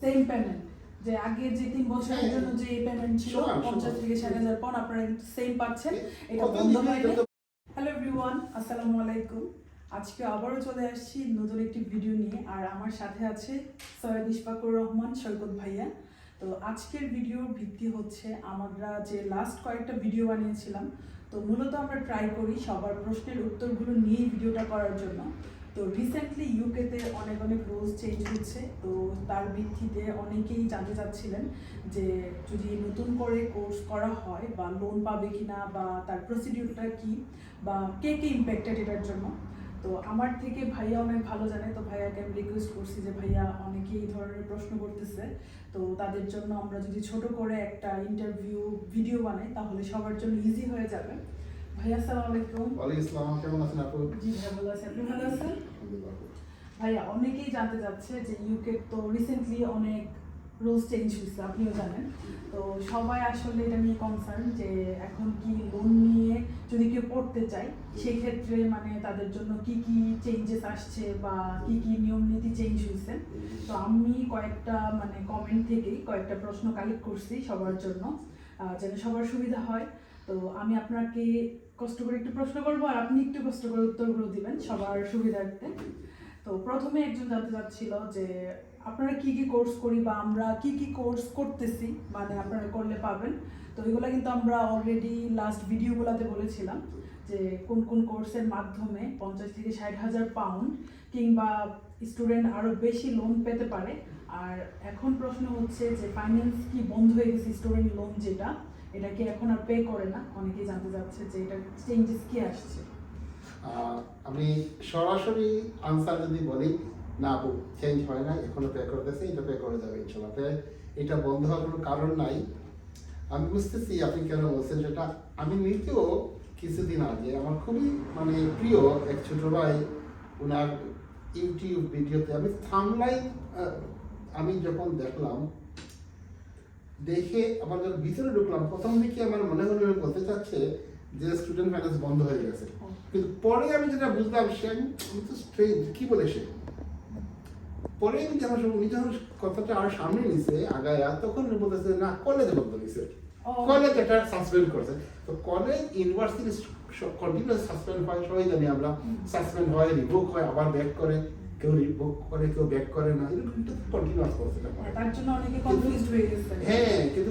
Same payment যে আগে যে তিন বছরের হ্যাঁ, জন্য যে পেমেন্ট ছিল। পঞ্চাশ থেকে ষাট হাজার পাউন্ড আপনারা সেম পাচ্ছেন। এটা বন্ধ তো- হ্যালো এভরিওয়ান আসসালামু আলাইকুম। আজকে আবারও চলে আসছি নতুন একটি ভিডিও নিয়ে। আর আমার সাথে আছে সৈয়দ ইশফাকুর রহমান সৈকত ভাইয়া। তো আজকের ভিডিওর ভিত্তি হচ্ছে আমরা যে লাস্ট কয়েকটা ভিডিও বানিয়েছিলাম তো মূলত আমরা ট্রাই করি সবার প্রশ্নের উত্তরগুলো নিয়েই ভিডিওটা করার জন্য। তো রিসেন্টলি ইউকেতে অনেক অনেক রুলস চেঞ্জ হচ্ছে। তো তার ভিত্তিতে অনেকেই জানতে চাচ্ছিলেন যে যদি নতুন করে কোর্স করা হয় বা লোন পাবে কিনা বা তার প্রসিডিউরটা কি বা কে কে ইম্প্যাক্টেড এটার জন্য। তো আমার থেকে ভাইয়া অনেক ভালো জানে, তো ভাইয়াকে আমি রিকোয়েস্ট করছি যে ভাইয়া অনেকেই এই ধরনের প্রশ্ন করতেছে। তো তাদের জন্য আমরা যদি ছোট করে একটা ইন্টারভিউ ভিডিও বানাই, তাহলে সবার জন্য ইজি হয়ে যাবে। ভাইয়া আসসালামু আলাইকুম। ওয়ালাইকুম আসসালাম কেমন আছেন আপু? জি ভাইয়া ভালো আছি। আপনি ভালো আছেন? ভাইয়া অনেকেই জানতে চাচ্ছে যে ইউকে তো রিসেন্টলি অনেক রুলস চেঞ্জ হয়েছে আপনিও জানেন। তো সবাই আসলে এটা নিয়ে কনসার্ন যে এখন কি লোন নিয়ে যদি কেউ পড়তে চায় সেই ক্ষেত্রে মানে তাদের জন্য কি কি চেঞ্জেস আসছে বা কি কি নিয়ম নীতি চেঞ্জ হয়েছে। তো আমি কয়েকটা মানে কমেন্ট থেকেই কয়েকটা প্রশ্ন কালেক্ট করছি সবার জন্য যেন সবার সুবিধা হয়। তো আমি আপনাকে কষ্ট করে একটু প্রশ্ন করব আর আপনি একটু কষ্ট করে উত্তরগুলো দিবেন সবার সুবিধার্থে। তো প্রথমে একজন জানতে চাচ্ছিল যে আপনারা কি কি কোর্স করি বা আমরা কি কি কোর্স করতেছি মানে আপনারা করলে পাবেন। তো এগুলো কিন্তু আমরা অলরেডি লাস্ট ভিডিওগুলোতে বলেছিলাম যে কোন কোন কোর্সের মাধ্যমে পঞ্চাশ থেকে ষাট হাজার পাউন্ড কিংবা স্টুডেন্ট আরও বেশি লোন পেতে পারে। আর এখন প্রশ্ন হচ্ছে যে ফাইন্যান্স কি বন্ধ হয়ে গেছে স্টুডেন্ট লোন যেটা? এটা কি এখন আর পে করে না। অনেকেই জানতে চাচ্ছে যে এটা চেঞ্জেস কি আসছে। আমি সরাসরি আনসার যদি বলি, না আপু চেঞ্জ হয় না এখনও পে করতেছে, এটা পে করে যাবে ইনশাল্লাহ এটা বন্ধ হওয়ার কোনো কারণ নাই। আমি বুঝতেছি আপনি কেন বলছেন সেটা। আমি নিজেও কিছুদিন আগে, আমার খুবই মানে প্রিয় এক ছোট ভাই ওনার ইউটিউব ভিডিওতে আমি থামলাইন আমি যখন দেখলাম দেখে আমার যখন ভিতরে ঢুকলাম প্রথম দিকে আমার মনে হলো বলতে চাচ্ছে যে স্টুডেন্ট ফাইন্যান্স বন্ধ হয়ে গেছে। কিন্তু পরে আমি যেটা বুঝলাম সে আমি তো স্ট্রেঞ্জ কি বলে সে? পরে আমি যখন উনি যখন কথাটা আর সামনে নিছে আগায়া তখন উনি বলতেছে না কলেজে বন্ধ হয়েছে কলেজ এটা সাসপেন্ড করছে। তো কলেজ ইউনিভার্সিটি সাসপেন্ড হয় সবাই জানি আমরা। সাসপেন্ড হয় রিভোক হয় আবার ব্যাক করে। কেউ করে কেউ ব্যাক করে না এরকম কন্টিনিউয়াস এটা তার জন্য অনেকে কনফিউজড হয়ে গেছে। হ্যাঁ, কিন্তু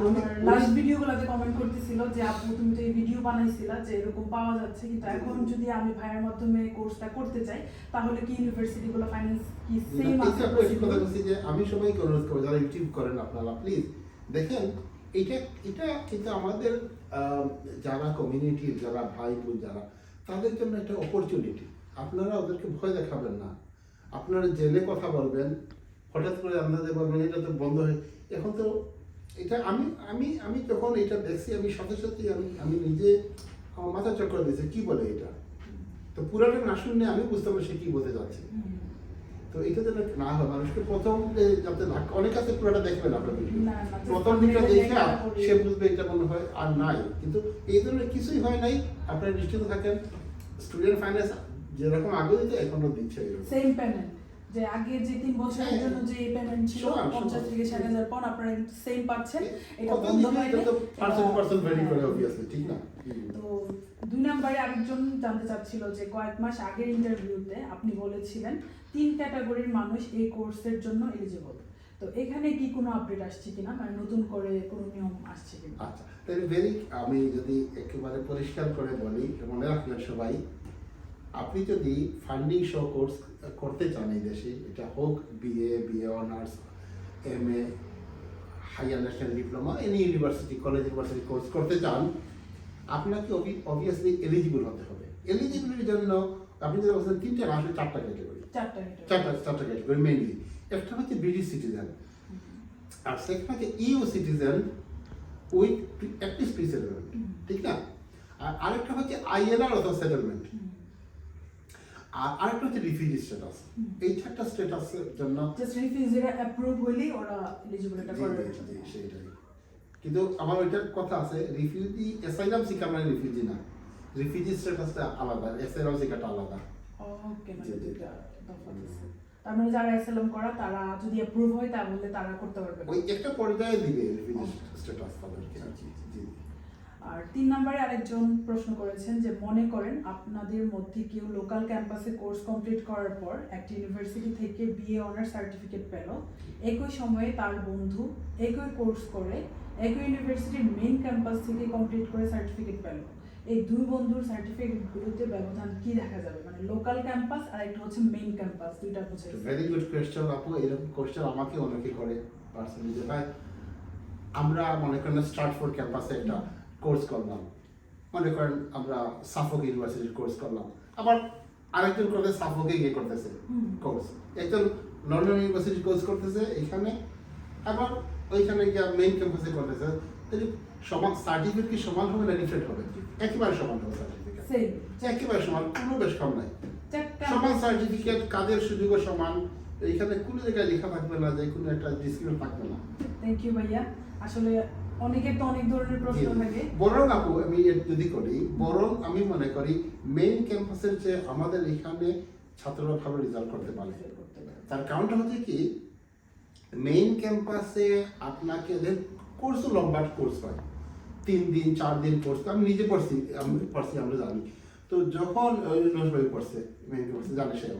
লাস্ট ভিডিওগুলোতে কমেন্ট করতেছিল যে আপু তুমি তো এই ভিডিও বানাইছিলা যে এরকম পাওয়া যাচ্ছে কিন্তু এখন যদি আমি ভাইয়ের মাধ্যমে কোর্সটা করতে চাই তাহলে কি ইউনিভার্সিটিগুলো ফাইন্যান্স কি সেম আছে কথা বলছি যে আমি সবাইকে অনুরোধ করব যারা ইউটিউব করেন আপনারা প্লিজ দেখেন এটা এটা কিন্তু আমাদের যারা কমিউনিটির যারা ভাই বোন যারা তাদের জন্য একটা অপরচুনিটি আপনারা ওদেরকে ভয় দেখাবেন না। আপনারা জেলে কথা বলবেন হঠাৎ করে আপনাদের বলবেন এটা তো বন্ধ হয়ে এখন তো এটা আমি আমি আমি যখন এটা দেখছি আমি সাথে সাথে আমি আমি নিজে আমার মাথা চক্র দিয়েছে কি বলে এটা? তো পুরাটা না শুনে আমি বুঝতে পারছি সে কি বলতে যাচ্ছে। তো এটা যাতে না হয় মানুষকে প্রথম যাতে অনেক আছে পুরোটা দেখবেন আপনার ভিডিও প্রথম দিকটা দেখে সে বুঝবে এটা মনে হয় আর নাই। কিন্তু এই ধরনের কিছুই হয় নাই। আপনারা নিশ্চিত থাকেন স্টুডেন্ট ফাইন্যান্স যেরকম আগে দিতে এখনও দিচ্ছে এরকম। সেম পেমেন্ট যে আগে যে তিন বছরের হ্যাঁ। জন্য যে পেমেন্ট ছিল। পঞ্চাশ থেকে ষাট হাজার আপনারা সেম পাচ্ছেন। এটা বন্ধ পার্সেন্ট পার্সেন্ট করে হ্যাঁ। অবভিয়াসলি ঠিক না? তো দুই নম্বরে আরেকজন জানতে চাচ্ছিল যে কয়েক মাস আগের ইন্টারভিউতে আপনি বলেছিলেন তিন ক্যাটাগরির মানুষ এই কোর্সের জন্য এলিজিবল তো এখানে কি কোনো আপডেট আসছে কিনা? মানে নতুন করে কোনো নিয়ম আসছে কিনা? আচ্ছা তাহলে ভেরি আমি যদি একেবারে পরিষ্কার করে বলি মনে রাখবেন সবাই আপনি যদি ফান্ডিং সহ কোর্স করতে চান এই দেশে এটা হোক BA BA honours M A higher national diploma any university college university course করতে চান আপনাকে অবভিয়াসলি এলিজিবল হতে হবে। এলিজিবিলিটির জন্য আপনি যেটা বলছেন তিনটে আসলে চারটা ক্যাটাগরি চারটা চারটা ক্যাটাগরি মেইনলি একটা হচ্ছে ব্রিটিশ সিটিজেন আর সেকেন্ড হচ্ছে EU citizen with active settlement ঠিক না? আর আরেকটা হচ্ছে আইএনআর অথবা সেটেলমেন্ট আর আরেকটা হচ্ছে রিফিউজি স্ট্যাটাস এই চারটা স্ট্যাটাসের জন্য জাস্ট রিফিউজিরা অ্যাপ্রুভ হলেই ওরা এলিজিবল এটা সেইটাই কিন্তু আমার ওইটার কথা আছে রিফিউজি অ্যাসাইলাম সিকার মানে রিফিউজি না। রিফিউজি স্ট্যাটাসটা আলাদা অ্যাসাইলাম সিকারটা আলাদা। ওকে মানে। আছে। তার মানে যারা এসএলএম করা তারা যদি অ্যাপ্রুভ হয় তাহলে তারা করতে পারবে ওই একটা পর্যায়ে দিবে স্ট্যাটাস তাদেরকে। জি জি। আর তিন নম্বরে আরেকজন প্রশ্ন করেছেন যে মনে করেন আপনাদের মধ্যে কেউ লোকাল ক্যাম্পাসে কোর্স কমপ্লিট করার পর একটা ইউনিভার্সিটি থেকে বিএ অনার্স সার্টিফিকেট পেল। একই সময়ে তার বন্ধু একই কোর্স করে একই ইউনিভার্সিটির মেইন ক্যাম্পাস থেকে কমপ্লিট করে সার্টিফিকেট পেল। এই দুই বন্ধুর সার্টিফিকেটগুলোতে ব্যবধান কি দেখা যাবে? মানে লোকাল ক্যাম্পাস আর একটা হচ্ছে মেইন ক্যাম্পাস দুইটা বুঝে ভেরি গুড কোয়েশ্চেন আপু। এরকম কোয়েশ্চেন আমাকে অনেকে করে পার্সোনালি যে ভাই আমরা মনে করেন স্টার্টফোর্ড ক্যাম্পাসে একটা কোর্স করলাম। মনে করেন আমরা সাফক ইউনিভার্সিটির কোর্স করলাম। আবার আরেকজন করে সাফকে গিয়ে করতেছে কোর্স। একজন লন্ডন ইউনিভার্সিটি কোর্স করতেছে এখানে আবার ওইখানে গিয়ে মেইন ক্যাম্পাসে করতেছে। তাহলে সমান সার্টিফিকেট কি সমান হবে না ডিফারেন্ট হবে? একেবারে সমান হবে সার্টিফিকেট একেবারে সমান কোনো বেশ কম নাই। সমান সার্টিফিকেট কাজের সুযোগও সমান। এইখানে কোনো জায়গায় লেখা থাকবে না যে কোনো একটা ডিসক্রিপশন থাকবে না। থ্যাংক ইউ ভাইয়া। আসলে অনেকের তো অনেক ধরনের প্রশ্ন থাকে। বরং আপু আমি যদি করি বরং আমি মনে করি মেইন ক্যাম্পাসের যে আমাদের এখানে ছাত্ররা ভালো রেজাল্ট করতে পারে তার কারণটা হচ্ছে কি মেইন ক্যাম্পাসে আপনাকে কোর্স লম্বা কোর্স হয়। তিন দিন চার দিন কোর্স আমি নিজে পড়ছি আমি পড়ছি আমরা জানি। তো যখন নোজবাই পড়ছে মেইন ক্যাম্পাসে জানে সেও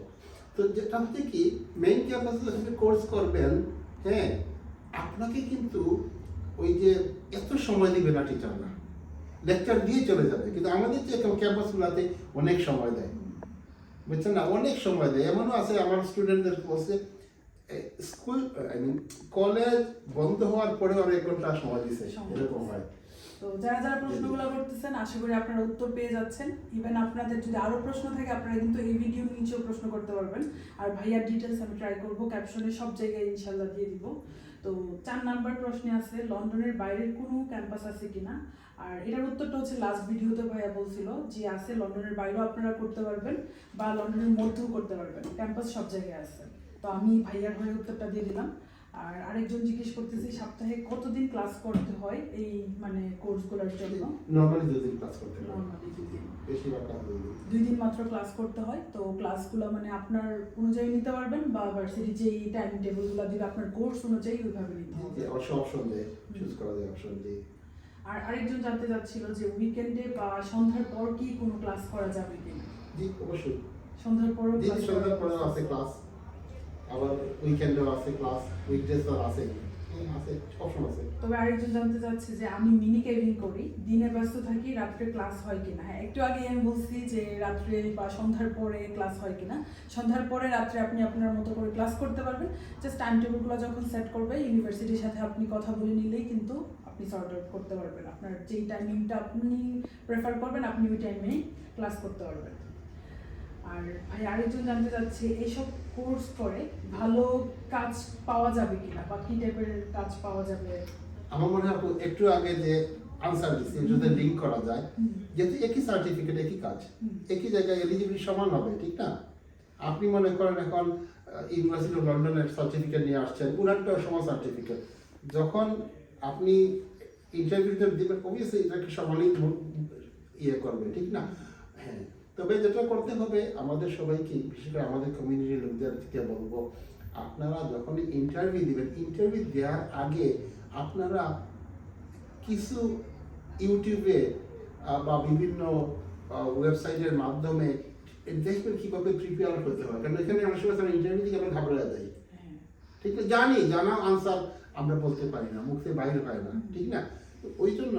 তো যেটা হচ্ছে কি মেইন ক্যাম্পাসে যখন কোর্স করবেন হ্যাঁ আপনাকে কিন্তু ওই যে এত সময় দিবে না টিচাররা লেকচার দিয়ে চলে যাবে। কিন্তু আমাদের যে ক্যাম্পাসগুলোতে অনেক সময় দেয়। বুঝছেন না? অনেক সময় দেয়। এমনও আছে আমার স্টুডেন্টদের বলছে স্কুল আই মিন কলেজ বন্ধ হওয়ার পরে আর এক ঘণ্টা সময় দিছে। এরকম হয়। তো যারা যারা প্রশ্নগুলো করতেছেন আশা করি আপনারা উত্তর পেয়ে যাচ্ছেন। ইভেন আপনাদের যদি আরও প্রশ্ন থাকে আপনারা কিন্তু এই ভিডিও নিচেও প্রশ্ন করতে পারবেন। আর ভাইয়ার ডিটেলস আমি ট্রাই করব। ক্যাপশনে সব জায়গায় ইনশাল্লাহ দিয়ে দিব। তো চার নাম্বার প্রশ্নে আছে, লন্ডনের বাইরের কোনো ক্যাম্পাস আছে কিনা? আর এটার উত্তরটা হচ্ছে লাস্ট ভিডিওতে ভাইয়া বলছিল যে আছে, লন্ডনের বাইরেও আপনারা করতে পারবেন বা লন্ডনের মধ্যেও করতে পারবেন। ক্যাম্পাস সব জায়গায় আছে। তো আমি ভাইয়ার হয়ে উত্তরটা দিয়ে দিলাম। আর আরেকজন জিজ্ঞেস করতেছি সপ্তাহে কতদিন ক্লাস করতে হয় এই মানে কোর্সগুলোর জন্য? নর্মালি দুদিন ক্লাস করতে নর্মালি দুই দিন। বেশিরভাগ ক্লাস দুই দিন। মাত্র ক্লাস করতে হয় তো ক্লাসগুলো মানে আপনার অনুযায়ী নিতে পারবেন বা ভার্সিটি যেই টাইম টেবিলগুলো দিবে আপনার কোর্স অনুযায়ী ওইভাবে নিতে হবে। অবশ্য অপশন দেয় চুজ করা যায় অপশন দিয়ে। আর আরেকজন জানতে চাচ্ছিল যে উইকেন্ডে বা সন্ধ্যার পর কি কোনো ক্লাস করা যাবে কিনা? জি অবশ্যই। সন্ধ্যার পরও আছে ক্লাস আবার উইকেন্ডেও আছে ক্লাস উইকডেজও আছে। তবে আরেকজন জানতে চাচ্ছে যে আমি মিনি কেভিং করি, দিনে ব্যস্ত থাকি, রাত্রে ক্লাস হয় কিনা? হ্যাঁ একটু আগে আমি বলছি যে রাত্রে বা সন্ধ্যার পরে ক্লাস হয় কিনা? সন্ধ্যার পরে রাত্রে আপনি আপনার মতো করে ক্লাস করতে পারবেন। জাস্ট টাইম টেবিলগুলো যখন সেট করবে ইউনিভার্সিটির সাথে আপনি কথা বলে নিলেই কিন্তু আপনি সর্ট আউট করতে পারবেন। আপনার যেই টাইমিংটা আপনি প্রেফার করবেন, আপনি ওই টাইমেই ক্লাস করতে পারবেন। আর ভাই আরেকজন জানতে চাচ্ছে এইসব কোর্স করে ভালো কাজ পাওয়া যাবে কিনা? বা কি টাইপের কাজ পাওয়া যাবে? আমার মনে হয় একটু আগে যে আনসার দিচ্ছি যদি লিঙ্ক করা যায় যেহেতু একই সার্টিফিকেট একই কাজ একই জায়গায় এলিজিবিলিটি সমান হবে ঠিক না? আপনি মনে করেন এখন ইউনিভার্সিটি অফ লন্ডনের সার্টিফিকেট নিয়ে আসছেন উনারটাও সমান সার্টিফিকেট যখন আপনি ইন্টারভিউতে দিবেন অবভিয়াসলি এটাকে সমানই ইয়ে করবে ঠিক না? হ্যাঁ। তবে যেটা করতে হবে আমাদের সবাইকে বিশেষ করে আমাদের কমিউনিটির লোকদেরকে বলব আপনারা যখন ইন্টারভিউ দিবেন ইন্টারভিউ দেওয়ার আগে আপনারা কিছু ইউটিউবে বা বিভিন্ন ওয়েবসাইটের মাধ্যমে দেখবেন কীভাবে প্রিপেয়ার করতে হয়। কারণ এখানে অনেক সময় ইন্টারভিউ দিকে আমরা ঘাবড়ে যাই। ঠিক আছে? জানি জানা আনসার আমরা বলতে পারি না মুখ থেকে বাইরে হয় না ঠিক না? ওই জন্য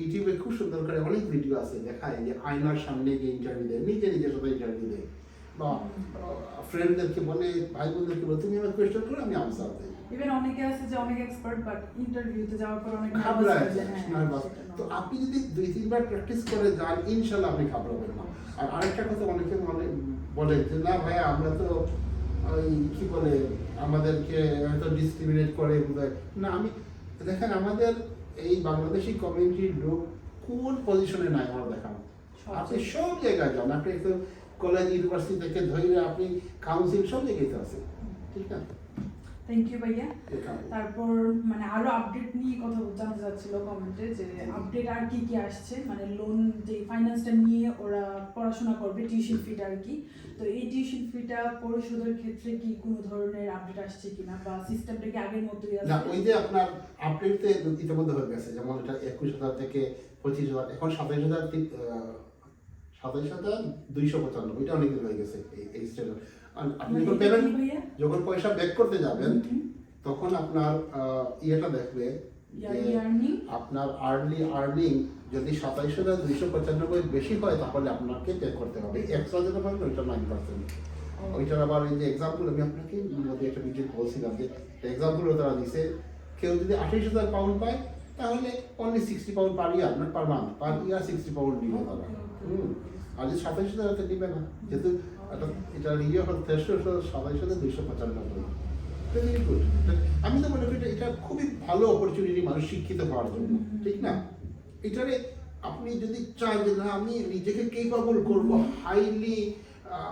ইউটিউবে খুব সুন্দর করে অনেক ভিডিও আছে দেখায় যে আয়নার সামনে গিয়ে ইন্টারভিউ দেয় নিজে নিজের সাথে ইন্টারভিউ দেয়। বা ফ্রেন্ডদেরকে বলে ভাই বোনদেরকে বলে তুমি আমার কোয়েশ্চেন করো আমি আনসার দিই। ইভেন অনেকে আছে যে অনেক এক্সপার্ট বাট ইন্টারভিউতে যাওয়ার পর অনেক হয়ে তো আপনি যদি দুই তিনবার প্র্যাকটিস করে যান ইনশাল্লাহ আপনি ঘাবড়াবেন না। আর আরেকটা কথা অনেকে মনে বলে যে না ভাই আমরা তো ওই কি বলে আমাদেরকে হয়তো ডিসক্রিমিনেট করে বোধহয়। না আমি দেখেন আমাদের এই বাংলাদেশি কমিউনিটির লোক কোন পজিশনে নাই আমার দেখানো আপনি সব জায়গায় যান। আপনি একটু কলেজ ইউনিভার্সিটি থেকে ধরে আপনি কাউন্সিল সব জায়গায় আছে ঠিক না? থ্যাংক ইউ ভাইয়া. তারপর মানে আরও আপডেট নিয়ে কথা জানতে চাচ্ছিল কমেন্টে যে আপডেট আর কি কি আসছে? মানে লোন যে ফাইন্যান্সটা নিয়ে ওরা পড়াশোনা করবে টিউশন ফিটা আর কি। তো এই টিউশন ফিটা পরিশোধের ক্ষেত্রে কি কোনো ধরনের আপডেট আসছে কিনা? বা সিস্টেমটা কি আগের মতোই না আছে ওই যে আপনার আপডেট তো ইতিমধ্যে হয়ে গেছে। যেমন এটা একুশ হাজার থেকে পঁচিশ হাজার এখন সাতাইশ হাজার সাতাইশ হাজার দুইশো পঁচানব্বই এটা অনেক দিন হয়ে গেছে এই এই স্টেজে আপনি মানে যখন পেমেন্ট যখন পয়সা ব্যাক করতে যাবেন তখন আপনার ইয়েটা দেখবে? আপনার আর্লি আর্নিং যদি সাতাইশ হাজার দুইশো পঁচানব্বই বেশি হয় তাহলে আপনাকে পে করতে হবে। এক্সট্রা যেটা পাবেন ওইটা নাইন পার্সেন্ট ওইটার আবার ওই যে এক্সাম্পল আমি আপনাকে মধ্যে একটা ভিডিও বলছিলাম যে এক্সাম্পল তারা দিছে। কেউ যদি আঠাইশ হাজার পাউন্ড পায় তাহলে only sixty pound per year not per month per year sixty pound নিবে তারা। হুম। আর যদি সাতাইশ হাজার তো নিবে না যেহেতু এটা ইয়ে হল সাতাইশ হাজার দুইশো পঁচানব্বই আমি তো মনে করি এটা- খুবই ভালো অপরচুনিটি মানুষ শিক্ষিত হওয়ার জন্য। ঠিক না? এটারে আপনি যদি চান যে না, আমি নিজেকে কেপাবল করব হাইলি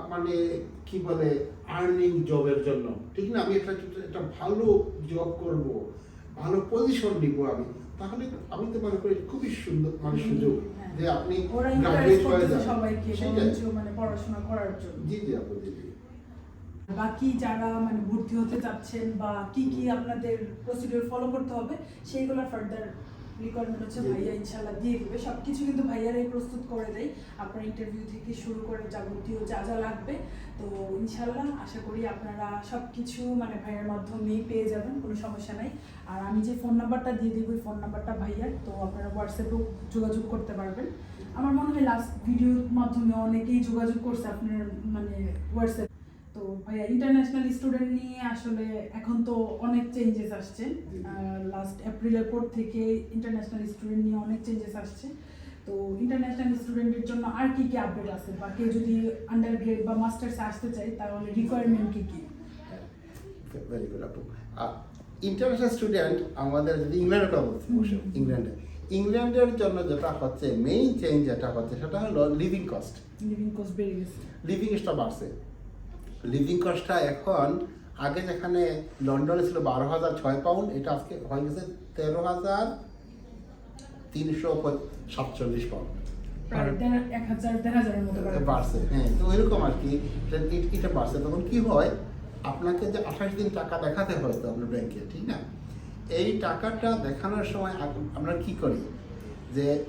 মানে কি বলে আর্নিং জবের জন্য। ঠিক না? আমি একটা একটা ভালো জব করব, ভালো পজিশন নিব আমি। তাহলে আমি তো মনে করি খুবই সুন্দর মানে সুযোগ। যে আপনি গ্রাজুয়েট হয়ে যান সবাইকে মানে পড়াশোনা করার জন্য। জি জি আপু জি জি। বাকি যারা মানে ভর্তি হতে চাচ্ছেন বা কি কি আপনাদের প্রসিডিউর ফলো করতে হবে সেইগুলো ফার্দার রিকোয়ারমেন্ট হচ্ছে। ভাইয়া ইনশাল্লাহ দিয়ে দিবে। সব কিছু কিন্তু ভাইয়ারাই প্রস্তুত করে দেয়। আপনার ইন্টারভিউ থেকে শুরু করে যাবতীয় যা যা লাগবে। তো ইনশাল্লাহ আশা করি আপনারা সব কিছু মানে ভাইয়ার মাধ্যমেই পেয়ে যাবেন কোনো সমস্যা নাই। আর আমি যে ফোন নাম্বারটা দিয়ে দিব ওই ফোন নাম্বারটা ভাইয়ার। তো আপনারা হোয়াটসঅ্যাপেও যোগাযোগ করতে পারবেন। আমার মনে হয় লাস্ট ভিডিওর মাধ্যমে অনেকেই যোগাযোগ করছে আপনার মানে হোয়াটসঅ্যাপ। তো ভাইয়া ইন্টারন্যাশনাল স্টুডেন্ট নিয়ে আসলে এখন তো অনেক চেঞ্জেস আসছে। লাস্ট এপ্রিলের পর থেকে ইন্টারন্যাশনাল স্টুডেন্ট নিয়ে অনেক চেঞ্জেস আসছে। তো ইন্টারন্যাশনাল স্টুডেন্টের জন্য আর কি কি আপডেট আছে? বা কেউ যদি আন্ডার গ্রেড বা মাস্টার্স আসতে চায় তাহলে রিকোয়ারমেন্ট কি কি? ভেরি গুড আপু। ইন্টারন্যাশনাল স্টুডেন্ট আমাদের যদি ইংল্যান্ডের কথা বলছি ইংল্যান্ডে ইংল্যান্ডের জন্য যেটা হচ্ছে মেইন চেঞ্জ যেটা হচ্ছে সেটা হলো লিভিং কস্ট লিভিং কস্ট বেড়ে গেছে। লিভিং কস্টটা বাড়ছে। লিভিং কস্টটা এখন আগে যেখানে লন্ডনে ছিল বারো হাজার ছয় পাউন্ড এটা আজকে হয়ে গেছে তেরো হাজার তিনশো সাতচল্লিশ পাউন্ড। বাড়ছে। হ্যাঁ তো এরকম আর কি এটা- বাড়ছে। তখন কি হয় আপনাকে যে আঠাশ দিন টাকা দেখাতে হয় তো আপনার ব্যাংকে ঠিক না? এই টাকাটা দেখানোর সময় আমরা কি করি? যে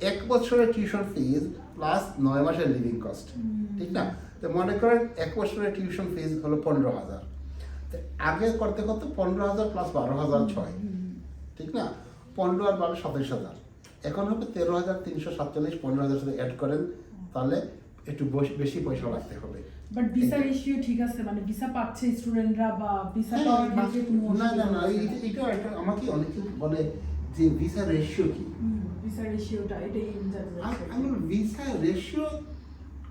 এক বছরের টিউশন ফিজ প্লাস নয় মাসের লিভিং কস্ট ঠিক না? তো মনে করেন এক বছরের টিউশন ফিজ হলো পনেরো হাজার। আগে করতে করতে পনেরো হাজার প্লাস বারো হাজার ছয়। ঠিক না? পনেরো আর বারো সাতাইশ হাজার। এখন হবে তেরো হাজার তিনশো সাতচল্লিশ পনেরো হাজার সাথে অ্যাড করেন তাহলে একটু বেশি পয়সা লাগতে হবে। বাট ভিসা রেশিও ঠিক আছে মানে ভিসা পাচ্ছে স্টুডেন্টরা বা ভিসা হ্যাঁ, পাওয়ার না না না। এটা- এটা আমাকে অনেকে বলে যে ভিসা রেশিও কি? ভিসা রেশিওটা এটাই আমি ভিসা রেশিও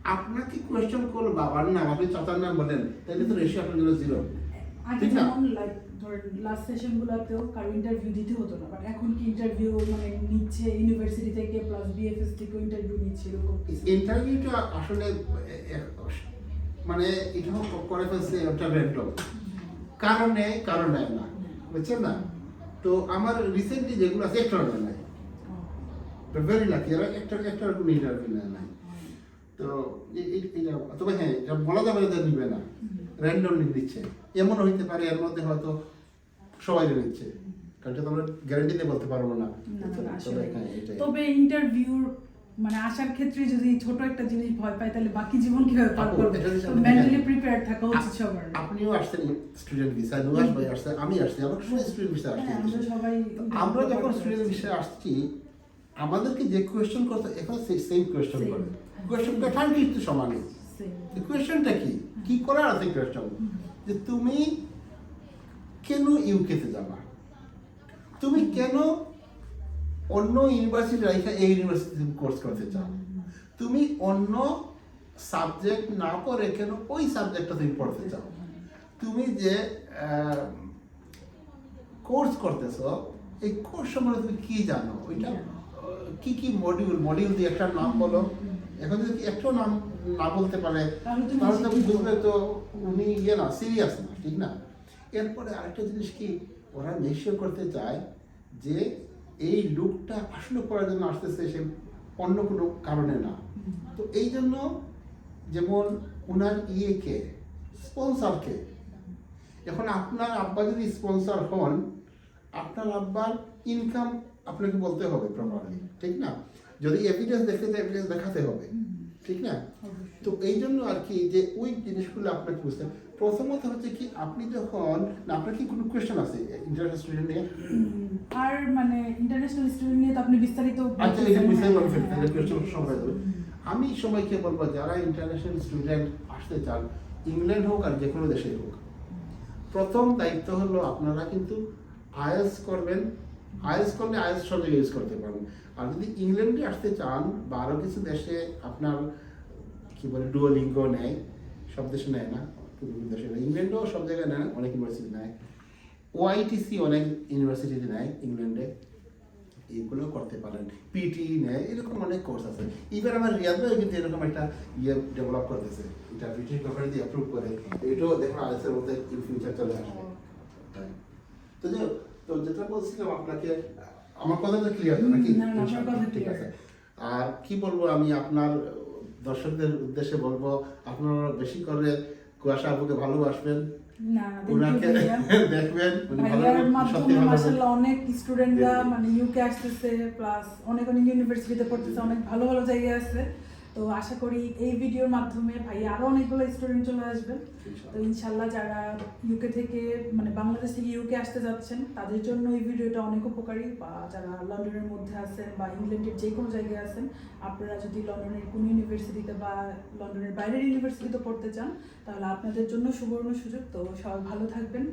আপনাকে কোয়েশ্চেন করল বাবার নাম আপনি চাচার নাম বলেন তাহলে তো রেশিও আপনার জন্য জিরো ঠিক না? লাস্ট কারও ইন্টারভিউ দিতে হতো না বাট এখন কি ইন্টারভিউ মানে নিচ্ছে ইউনিভার্সিটি থেকে প্লাস বিএফএস থেকে ইন্টারভিউ নিচ্ছে এরকম ইন্টারভিউটা আসলে মানে এটা করে ফেলছে একটা র্যান্ডম কারণে কারণে না বুঝছেন না? তো আমার রিসেন্টলি যেগুলো আছে একটা নাই ভেরি লাকি এরা একটা একটা কোনো ইন্টারভিউ নেয় নাই। তো এটা তবে হ্যাঁ এটা বলা যাবে না নিবে না। র্যান্ডমলি দিচ্ছে। এমন হইতে পারে এর মধ্যে হয়তো সবাই নিচ্ছে কারণ এটা তো আমরা গ্যারান্টি দিয়ে বলতে পারব না। তবে আসলে। হ্যাঁ ইন্টারভিউর মানে আসার ক্ষেত্রে যদি ছোট একটা জিনিস ভয় পায় তাহলে বাকি জীবন কীভাবে পার করবে? এটা তো মেন্টালি প্রিপেয়ার থাকা উচিত সবার। আপনিও আসছেন স্টুডেন্ট ভিসা নুয়াস ভাই আসছে আমি আসছি। আমার সবাই স্টুডেন্ট ভিসা হ্যাঁ, আসছে। আমরা সবাই আমরা যখন স্টুডেন্ট বিষয়ে আসছি আমাদেরকে যে কোয়েশ্চেন করতে এখন সেম কোয়েশ্চেন. করে। কোয়েশ্চন প্যাটার্ন কিন্তু সমানই Same. কোয়েশ্চনটা কি? কি করার আছে কোয়েশ্চন যে তুমি কেন ইউকেতে যাবা? তুমি কেন অন্য ইউনিভার্সিটি রাইখা এই ইউনিভার্সিটি কোর্স করতে চাও? তুমি অন্য সাবজেক্ট না পড়ে কেন ওই সাবজেক্টটা তুমি পড়তে চাও? তুমি যে কোর্স করতেছো এই কোর্স সম্বন্ধে তুমি কি জানো? ওইটা কি কি মডিউল মডিউল দিয়ে একটা নাম বলো। এখন যদি একটাও নাম না বলতে পারে তাহলে তো বুঝবে তো উনি ইয়ে না সিরিয়াস না ঠিক না? এরপরে আরেকটা জিনিস কি ওরা মেশিও করতে চায় যে এই লুকটা আসলে করার জন্য আসতেছে সে অন্য কোনো কারণে না। তো এই জন্য যেমন ওনার ইয়েকে স্পন্সরকে এখন আপনার আব্বা যদি স্পন্সর হন আপনার আব্বার ইনকাম আপনাকে বলতে হবে প্রপারলি ঠিক না? যদি এভিডেন্স দেখতে তো এভিডেন্স দেখাতে হবে ঠিক না? তো এই জন্য আর কি যে ওই জিনিসগুলো আপনাকে বুঝতে। প্রথমত হচ্ছে কি আপনি যখন আপনার কি কোনো কোয়েশ্চেন আছে ইন্টারন্যাশনাল স্টুডেন্ট নিয়ে? আর মানে ইন্টারন্যাশনাল স্টুডেন্ট নিয়ে তো আপনি বিস্তারিত আচ্ছা এটা তাহলে কোয়েশ্চেন। সবাই দেবে আমি সবাইকে বলব যারা ইন্টারন্যাশনাল স্টুডেন্ট আসতে চান ইংল্যান্ড হোক আর যে কোনো দেশে হোক প্রথম দায়িত্ব হলো আপনারা কিন্তু আইএলস করবেন আইএলস করলে আইএলস সব জায়গায় ইউজ করতে পারেন আর যদি ইংল্যান্ডে আসতে চান বা আরও কিছু দেশে আপনার কি বলে ডুয়োলিঙ্গ নেয় সব দেশে নেয় না কিছু দেশে নেয়। ইংল্যান্ডেও সব জায়গায় নেয় অনেক ইউনিভার্সিটি নেয়। ওআইটিসি অনেক ইউনিভার্সিটিতে নেয় ইংল্যান্ডে। এগুলো করতে পারেন। পিটি নেয় এরকম অনেক কোর্স আছে। ইভেন আমার রিয়াদ কিন্তু এরকম একটা ইয়ে ডেভেলপ করতেছে। এটা ব্রিটিশ গভর্নমেন্ট দিয়ে অ্যাপ্রুভ করে। এটাও দেখুন আইএসের মধ্যে ইন ফিউচার চলে আসবে। তো যে তো যেটা বলছিলাম আপনাকে আমার কথা তো ক্লিয়ার নাকি? ঠিক আছে। আর কি বলব আমি আপনার দর্শকদের উদ্দেশ্যে বলব আপনারা বেশি করে কুয়াশা আপুকে ভালোবাসবেন। ওনাকে দেখবেন অনেক স্টুডেন্টরা। মানে ইউকে আসতেছে প্লাস অনেক অনেক ইউনিভার্সিটিতে পড়তেছে অনেক ভালো ভালো জায়গায় আছে। তো আশা করি এই ভিডিওর মাধ্যমে ভাই আরও অনেকগুলো স্টুডেন্ট চলে আসবে তো ইনশাল্লাহ যারা ইউকে থেকে মানে বাংলাদেশ থেকে ইউকে আসতে যাচ্ছেন তাদের জন্য এই ভিডিওটা অনেক উপকারী। বা যারা লন্ডনের মধ্যে আছেন বা ইংল্যান্ডের যে কোনো জায়গায় আছেন আপনারা যদি লন্ডনের কোনো ইউনিভার্সিটিতে বা লন্ডনের বাইরের ইউনিভার্সিটিতে পড়তে চান তাহলে আপনাদের জন্য সুবর্ণ সুযোগ। তো সবাই ভালো থাকবেন।